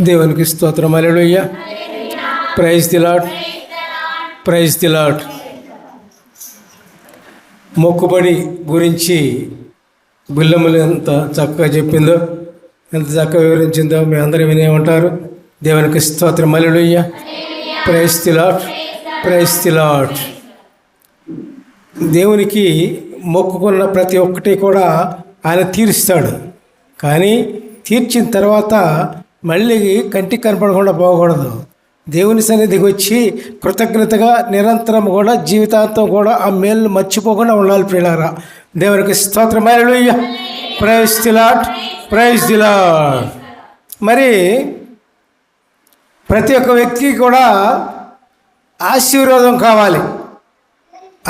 దేవునికి స్తోత్రం. Hallelujah praise the praise the మొక్కుబడి గురించి బిల్లములు ఎంత చక్కగా చెప్పిందో ఎంత చక్కగా వివరించిందో మీ అందరూ వినేమంటారు దేవునికి స్తోత్రం. Hallelujah praise the praise the దేవునికి మొక్కుకున్న ప్రతి ఒక్కటి కూడా ఆయన తీరుస్తాడు. కానీ తీర్చిన తర్వాత మళ్ళీ కంటికి కనపడకుండా పోకూడదు. దేవుని సన్నిధికి వచ్చి కృతజ్ఞతగా నిరంతరం కూడా జీవితాంతం కూడా ఆ మేలు మర్చిపోకుండా ఉండాలి ప్రియులారా. దేవునికి స్తోత్రమైన ప్రైజ్ దిలాట్ ప్రైజ్ దిలాట్ మరి ప్రతి ఒక్క వ్యక్తికి కూడా ఆశీర్వాదం కావాలి.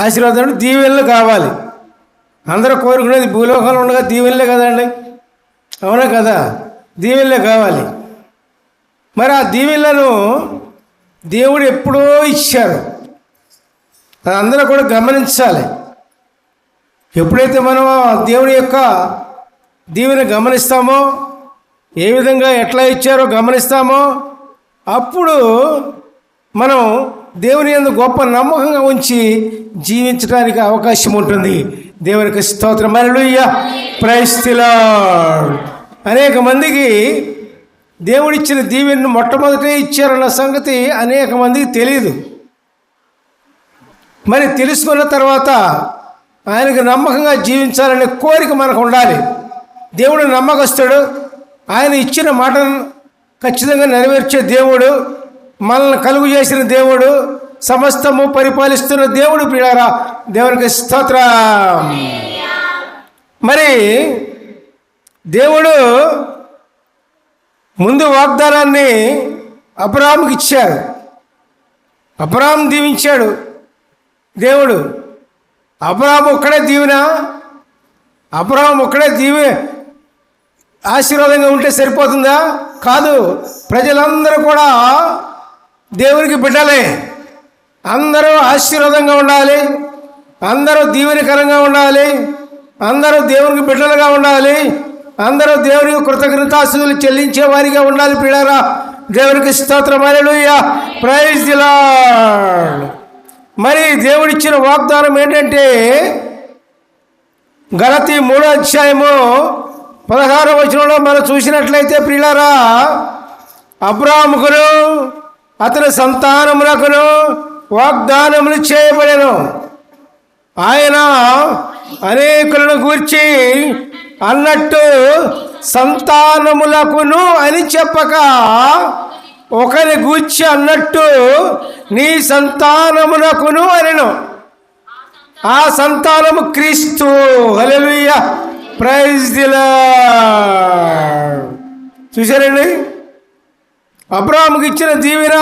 ఆశీర్వాదం అంటే దీవెనలు కావాలి. అందరూ కోరుకునేది భూలోకంలో ఉండగా దీవెనలే కదండి. అవునా కదా? దీవెనలే కావాలి. మరి ఆ దీవెనలను దేవుడు ఎప్పుడో ఇచ్చారు అది అందరూ కూడా గమనించాలి. ఎప్పుడైతే మనం దేవుని యొక్క దీవెన గమనిస్తామో ఏ విధంగా ఎట్లా ఇచ్చారో గమనిస్తామో అప్పుడు మనం దేవుని యందు గొప్ప నమ్మకంగా ఉంచి జీవించడానికి అవకాశం ఉంటుంది. దేవునికి స్తోత్రం. అలలుయ్య ప్రైస్తిలా అనేక మందికి దేవుడిచ్చిన దీవెనను మొట్టమొదటే ఇచ్చారన్న సంగతి అనేక మందికి తెలియదు మరి తెలుసుకున్న తర్వాత ఆయనకు నమ్మకంగా జీవించాలనే కోరిక మనకు ఉండాలి. దేవుడు నమ్మకస్తుడు. ఆయన ఇచ్చిన మాటను ఖచ్చితంగా నెరవేర్చే దేవుడు. మనల్ని కలుగు చేసిన దేవుడు. సమస్తము పరిపాలిస్తున్న దేవుడు ప్రియారా దేవునికి స్తోత్ర. మరి దేవుడు ముందు వాగ్దానాన్ని అబ్రాహాంకి ఇచ్చాడు. అబ్రాహాం దీవించాడు. దేవుడు అబ్రాహాం ఒక్కడే దీవెన? అబ్రాహాం ఒక్కడే దీవె ఆశీర్వాదంగా ఉంటే సరిపోతుందా? కాదు ప్రజలందరూ కూడా దేవునికి బిడ్డలే. అందరూ ఆశీర్వాదంగా ఉండాలి. అందరూ దీవెనకరంగా ఉండాలి. అందరూ దేవునికి బిడ్డలుగా ఉండాలి. అందరూ దేవునికి కృతజ్ఞతాస్తులు చెల్లించే వారిగా ఉండాలి పిల్లరా. దేవునికి స్తోత్రమైన ప్రైజ్ మరి దేవుడిచ్చిన వాగ్దానం ఏంటంటే గలతి మూడో అధ్యాయము పదహారో వచనంలో మనం చూసినట్లయితే ప్రియులారా అబ్రాహ్ముకును అతని సంతానములకును వాగ్దానములు చేయబడెను. ఆయన అనేకులను గూర్చి అన్నట్టు సంతానములకును అని చెప్పక ఒకరి గూర్చి అన్నట్టు నీ సంతానమునకును అనను. ఆ సంతానము క్రీస్తు. హలలుయ ప్రైజ్ దిలా చూశారండి? అబ్రాహాముకి ఇచ్చిన దీవెన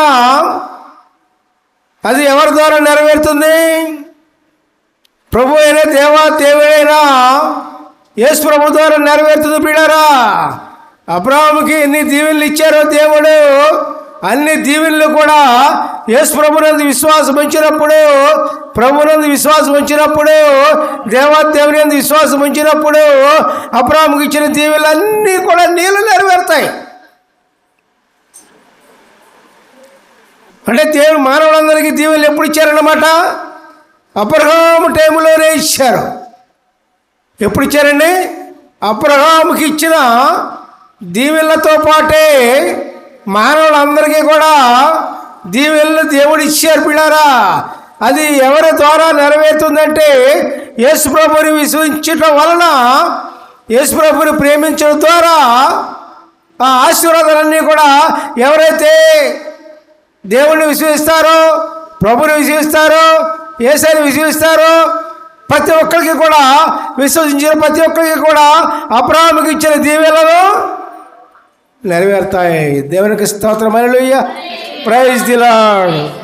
అది ఎవరి ద్వారా నెరవేరుతుంది? ప్రభు అయినా దేవా దేవుడైనా యేసు ప్రభు ద్వారా నెరవేరుతుంది బిడారా అబ్రాహాముకి ఎన్ని దీవెనలు ఇచ్చారో దేవుడు అన్ని దీవెనలు కూడా యేసు ప్రభునందు విశ్వాసం ఉంచినప్పుడు ప్రభునందు విశ్వాసం ఉంచినప్పుడు దేవాదేవుని దేవుని విశ్వాసం ఉంచినప్పుడు అబ్రాహాముకి ఇచ్చిన దీవెనలు అన్నీ కూడా నీళ్ళు నెరవేరుతాయి. అంటే దేవుడు మానవులందరికీ దీవెనలు ఎప్పుడు ఇచ్చారన్నమాట? అబ్రహాం టైంలోనే ఇచ్చారు. ఎప్పుడు ఇచ్చారండి అబ్రహాముకి ఇచ్చిన దీవెళ్ళతో పాటే మానవులందరికీ కూడా దీవెళ్ళు దేవుడు ఇచ్చారు పిల్లారా. అది ఎవరి ద్వారా నెరవేరుతుందంటే యేసుప్రభుని విశ్వసించటం వలన యేసుప్రభుని ప్రేమించడం ద్వారా ఆ ఆశీర్వాదాలన్నీ కూడా ఎవరైతే దేవుణ్ణి విశ్వసిస్తారో ప్రభుని విశ్వసిస్తారో ఏసైని విశ్వసిస్తారో ప్రతి ఒక్కరికి కూడా విశ్వసించిన ప్రతి ఒక్కరికి కూడా అబ్రాహాముకి ఇచ్చిన దీవెలను నెరవేరుతాయి. దేవునికి స్తోత్రమైన ప్రైజ్ దిలాడు